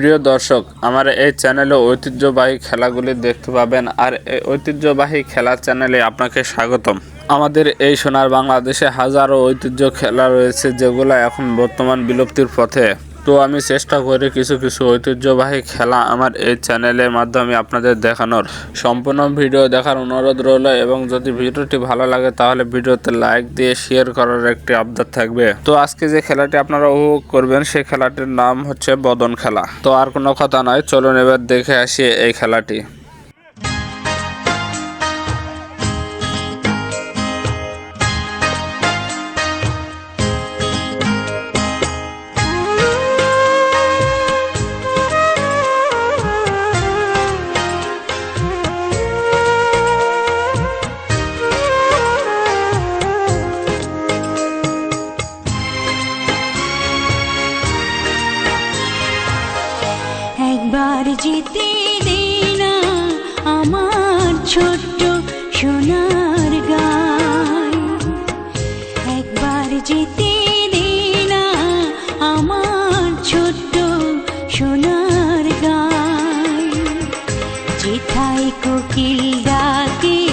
প্রিয় দর্শক, আমার এই চ্যানেলে ঐতিহ্যবাহী খেলাগুলি দেখতে পাবেন আর এই ঐতিহ্যবাহী খেলার চ্যানেলে আপনাকে স্বাগতম। আমাদের এই সোনার বাংলাদেশে হাজারো ঐতিহ্য খেলা রয়েছে যেগুলো এখন বর্তমান বিলুপ্তির পথে। তো আমি চেষ্টা করি কিছু কিছু ঐতিহ্যবাহী খেলা আমার এই চ্যানেলের মাধ্যমে আপনাদের দেখানোর। সম্পূর্ণ ভিডিও দেখার অনুরোধ রইল এবং যদি ভিডিওটি ভালো লাগে তাহলে ভিডিওতে লাইক দিয়ে শেয়ার করার একটি আবদার থাকবে। তো আজকে যে খেলাটি আপনারা উপভোগ করবেন, সেই খেলাটির নাম হচ্ছে বদন খেলা। তো আর কোনো কথা নয়, চলুন এবার দেখে আসি এই খেলাটি। ছোট্ট সোনার গায় একবার যেতে দিনা আমার ছোট্ট সোনার গায় যেথায় কোকিল ডাকে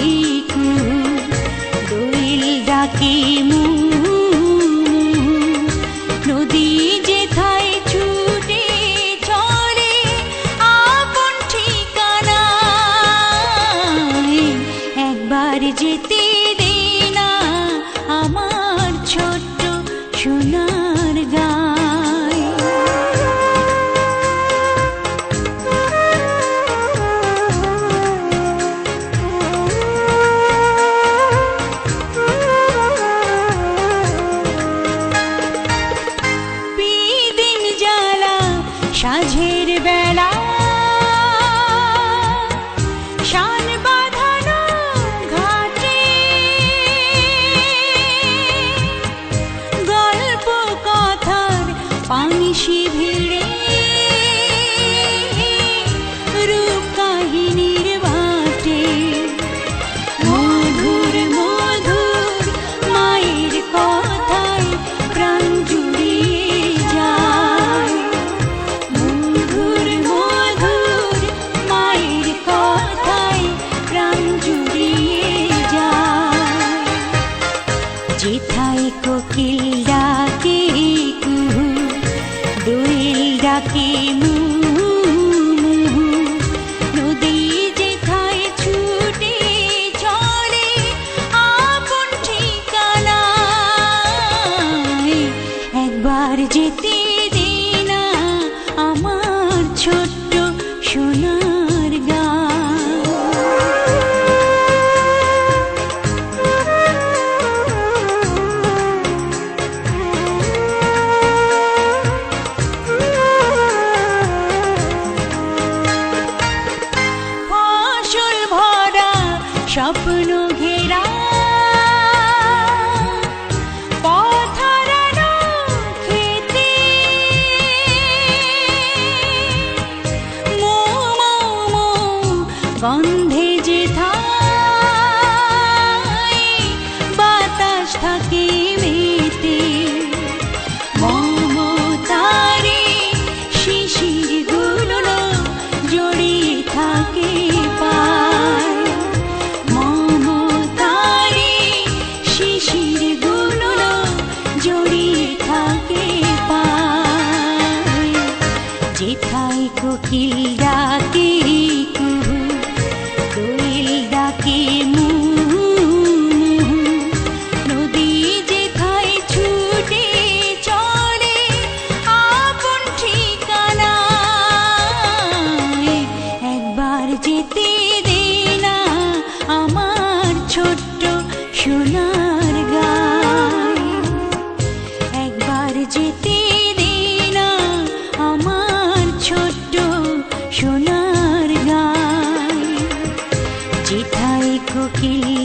জুড়ি থাকে যেথায় কোকিল ডাকে দোয়েল ডাকে মু ছুটে ঠিকানা একবার যেতে দে না আমার ছোট্ট সোনা। മൂക്കിൽ